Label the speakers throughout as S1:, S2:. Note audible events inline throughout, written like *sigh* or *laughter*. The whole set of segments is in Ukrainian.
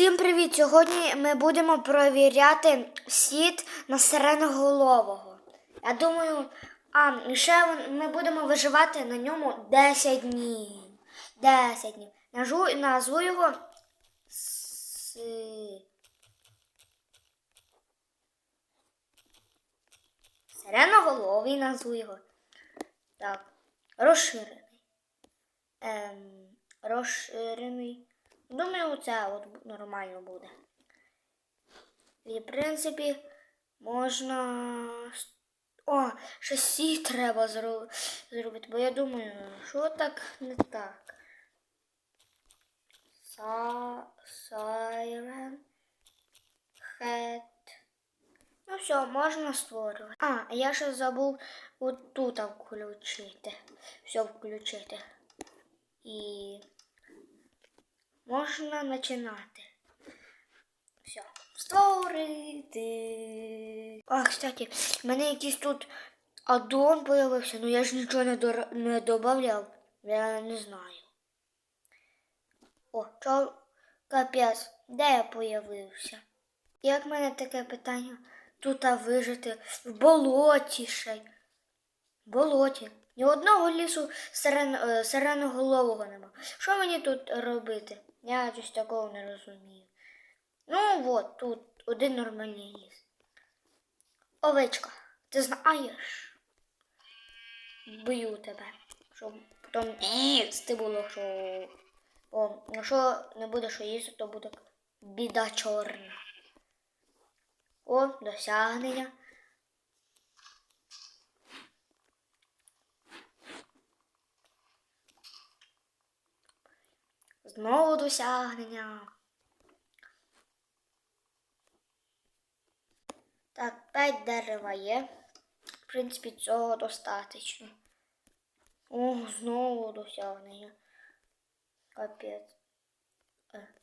S1: Всім привіт! Сьогодні ми будемо провіряти сіт на сиреноголового. Я думаю, а ще ми будемо виживати на ньому 10 днів. 10 днів. Назву, назву його Си... Сиреноголовий назву його. Так. Розширений. Ем, розширений. Думаю, це от нормально буде. І, в принципі, можна. О, ще сі треба зробити, бо я думаю, що так не так. Са... Сайрен. Хет. Ну все, можна створювати. А, я ще забув от тут включити. Все включити. І можна починати. Все. Створити. А, кстати, в мене якийсь тут аддон появився, ну я ж нічого не, дор... не додавав. Я не знаю. О, чо капець, де я появився? Як в мене таке питання тут вижити в болоті ще. В болоті. Ні одного лісу сирен, е, сиреноголового нема. Що мені тут робити? Я щось такого не розумію. Ну от, тут один нормальний ліс. Овечка, ти знаєш? Бию тебе. Щоб потім їсти було, що. О, якщо не буде що їсти, то буде біда чорна. О, досягнення. Знову досягнення. Так, п'ять дерева є. В принципі, цього достатньо. О, знову досягнення. Капець. Е,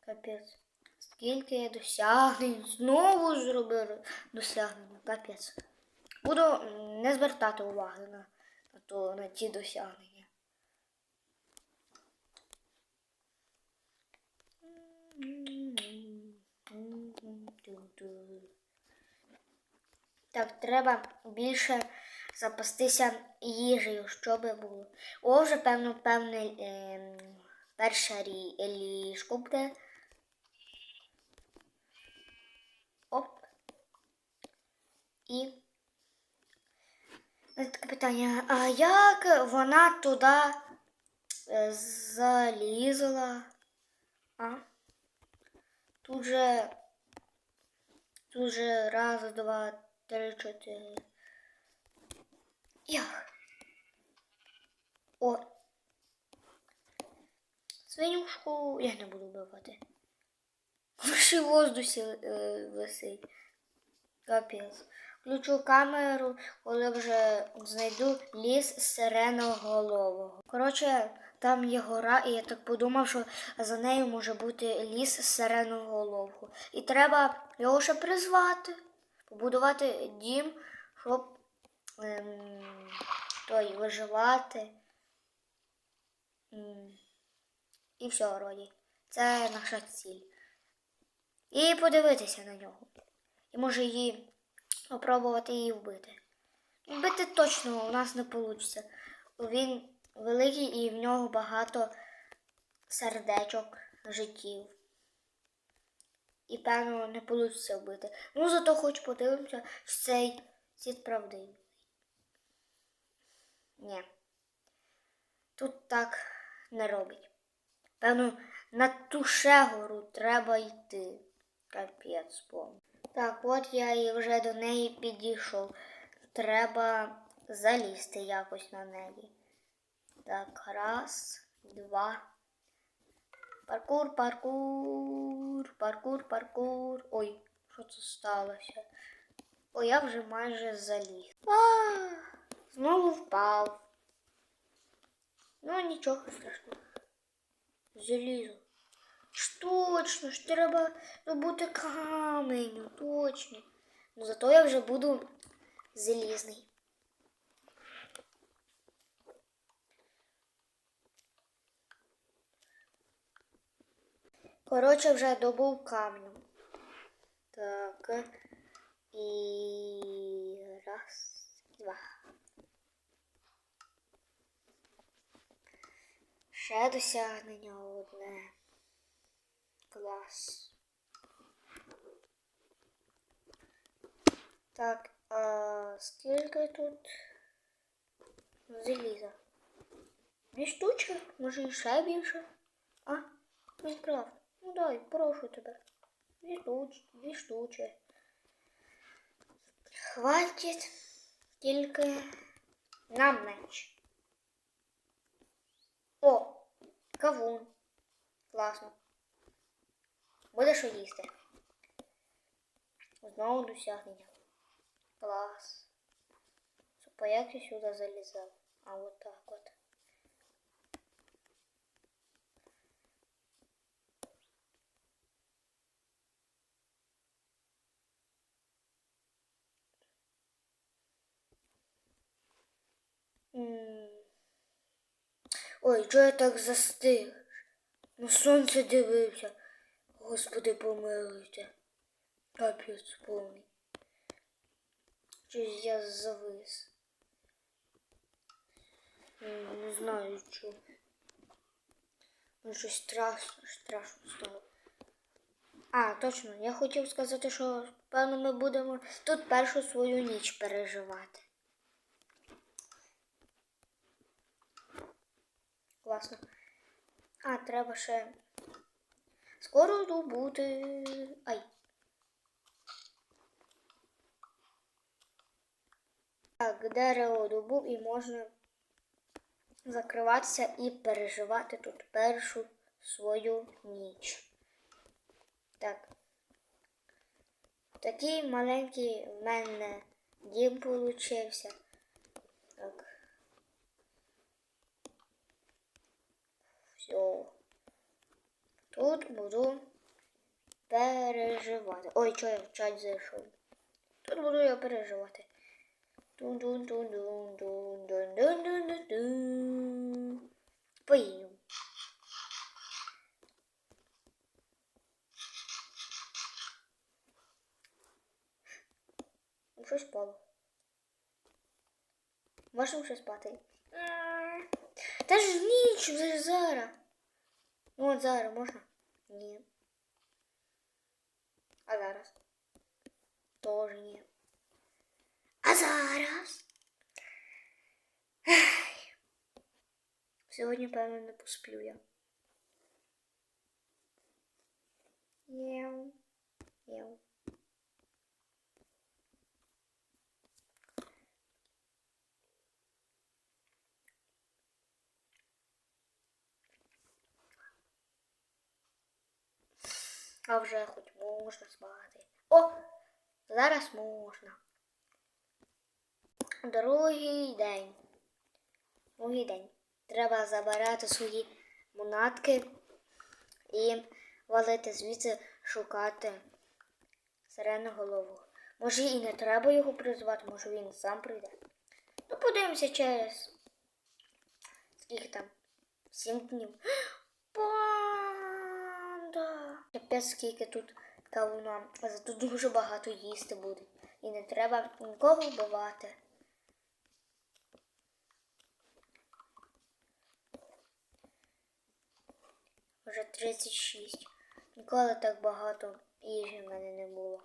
S1: Капець. Скільки я досягнень. Знову зробив досягнення. Капець. Буду не звертати уваги на, на, то, на ті досягнення. Так, треба більше запастися їжею, щоб було. О, вже певно, певне перша рі, ліжко буде. Оп. І таке питання. А як вона туди е, залізла? А? Тут же. Тут же раз, два, три, чотири. Як? О. Свинюшку я не буду вбивати. Ще в воздусі е, висить. Капець. Включу камеру, коли вже знайду ліс сиреноголового. Коротше, там є гора, і я так подумав, що за нею може бути ліс сиреноголового. І треба його ще призвати, побудувати дім, щоб ем, той виживати. І все, вроді. Це наша ціль. І подивитися на нього. І може її спробувати її вбити. Вбити точно у нас не вийде. Він великий і в нього багато сердечок, життів. І, певно, не вийде вбити. Ну, зато хоч подивимося, що цей світ правдивий. Ні. Тут так не робить. Певно, на ту ще гору треба йти. Капець повний. Так, от я і вже до неї підійшов. Треба залізти якось на неї. Так, раз, два. Паркур, паркур, паркур, паркур. Ой, що це сталося? Ой, я вже майже заліз. А, знову впав. Ну, нічого страшного. Залізу. Ж Точно ж треба добути каменю, точно. Ну зато я вже буду залізний. Коротше, вже добув камнем. Так. І раз, два. Ще досягнення одне. Клас. Так, а скільки тут заліза? Дві штучки? Може і ще більше? А? Майнкрафт. Ну дай, прошу тебе. Дві штучки, дві штучки. Хватить тільки нам менше. О, кавун. Класно. Буде що їсти. Знову досягнення. Клас. Супа, як я сюди залізав? А от так от. Ой, чого я так застиг? На сонце дивився. Господи, помилуйте. Капець повний. Щось я завис. М, Не знаю чого. Ну, щось страшно, страшно стало. А, точно, я хотів сказати, що певно ми будемо тут першу свою ніч переживати. Класно. А, треба ще скоро добути. Ай. Так, дерево добув і можна закриватися і переживати тут першу свою ніч. Так. Такий маленький в мене дім получився. Так. все. Тут буду переживати. Ой, що я в чат зайшов. Тут буду я переживати. Поїдемо. Щось спало. Можемо ще спати. М, Та ж ніч вже ж зараз. Ну от зараз можна? Ні. А зараз? Тоже ні. А зараз? Ай. Сьогодні, певно, не посплю я. Єу. Єу. А вже хоч можна спати. О! Зараз можна. Другий день. Другий день. Треба забирати свої монатки і валити звідси шукати сиреноголового. Може і не треба його призвати, може він сам прийде. Ну, подивимося через скільки там? Сім днів. Скільки тут кавуна. Зато дуже багато їсти буде. І не треба нікого вбивати. Вже 36. Ніколи так багато їжі в мене не було.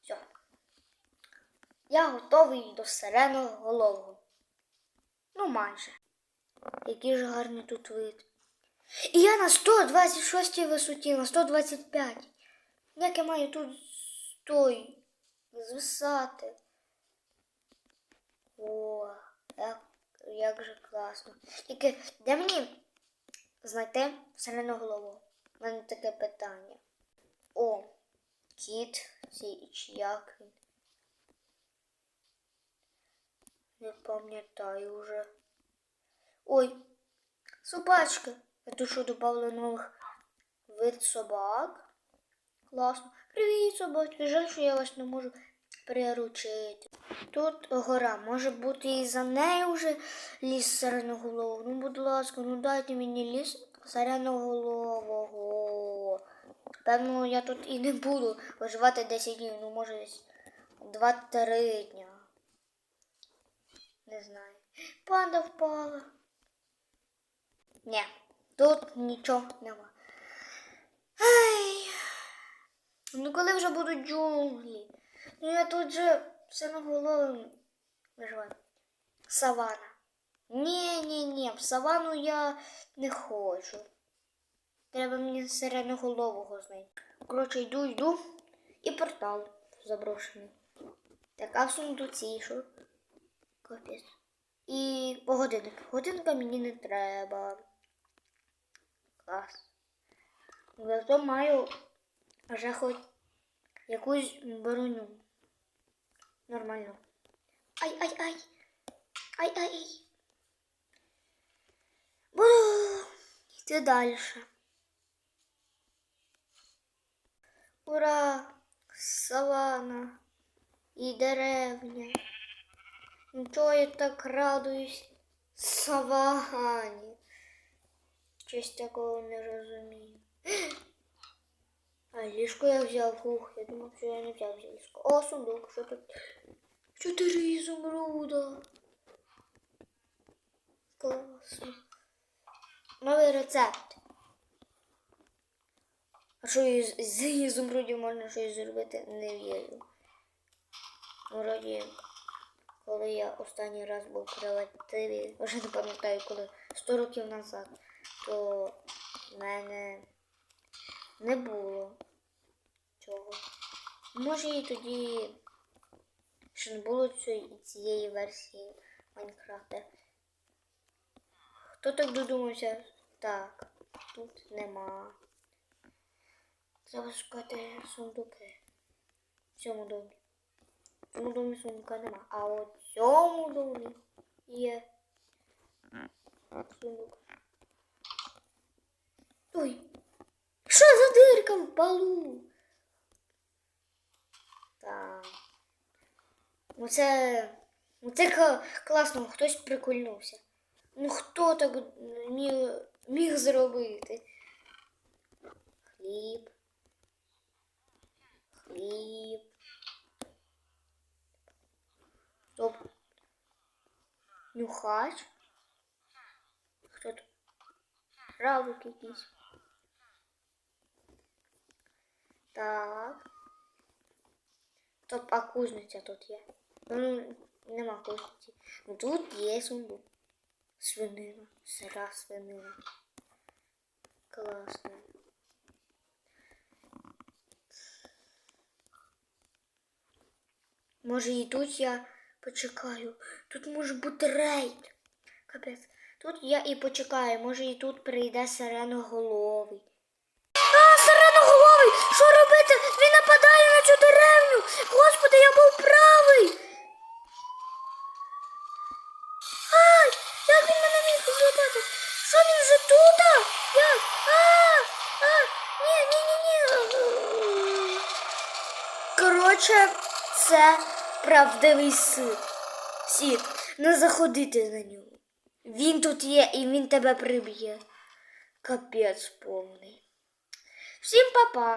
S1: Все. Я готовий до сиреного голову. Ну, майже. Який ж гарний тут вид. І я на 126 висоті, на 125. Як я маю тут стой звисати? О, як, як же класно. Тільки де мені знайти голову? У мене таке питання. О, кіт, цей як він? Не пам'ятаю вже. Ой, собачки. Тут що добавила нових вид собак. Класно. Привіт, собачки. Жаль, що я вас не можу приручити. Тут гора, може бути і за нею вже ліс сиреноголового. Ну, будь ласка, ну дайте мені ліс сиреноголового. Певно, я тут і не буду виживати 10 днів, ну може десь 2-3 дня. Не знаю. Панда впала. Ні, тут нічого нема. Ай. Ну коли вже будуть джунглі? Ну я тут же синоголовим виживаю. Савана. Ні, ні, ні, в савану я не хочу. Треба мені сиреноголового знайти. Коротше, йду, йду. І портал заброшений. Так, а в сундуці що? Капець. І погодинник. Годинника мені не треба. Клас. Зато маю вже хоч якусь броню. Нормально. Ай-ай-ай. Ай-ай-ай. Буду йти далі. Ура! Савана і деревня. Нічого я так радуюсь савані. Щось такого не розумію. *gasps* А ліжко я взяв, фух, я думав, що я не взяв ліжко. О, сундук, що тут? Чотири ізумруда. Класно. Новий рецепт. А що із, з ізумрудів можна щось зробити? Не вірю. Вроді, коли я останній раз був в креативі, вже не пам'ятаю, коли 100 років назад, то в мене не було цього. Може і тоді ще не було цієї, цієї версії Майнкрафта. Хто так додумався? Так, тут нема. Треба шукати сундуки. В цьому домі. В цьому домі сундука нема. А от в цьому домі є сундук. Ой! Що за дирка в полу? Так. Ну це. Ну класно, хтось прикольнувся. Ну хто так міг, міг зробити? Хліб. Хліб. Стоп. Нюхач. Хто тут? Равлик якийсь. Так. Стоп, а кузниця тут є. Ну, нема кузниці. Тут є сундук. Свинина. Сира свинина. Класно. Може і тут я почекаю. Тут може бути рейд. Капець. Тут я і почекаю. Може і тут прийде сиреноголовий. Сиреноголовий! Що робити? Він нападає на цю деревню! Господи, я був правий! Ай! Як він мене міг злетати? Що він вже тут? Як? А! А! Ні, ні, ні, ні. Коротше, це правдивий сит. Сіт, не заходити на нього. Він тут є і він тебе приб'є. Капець повний. Всім па-па.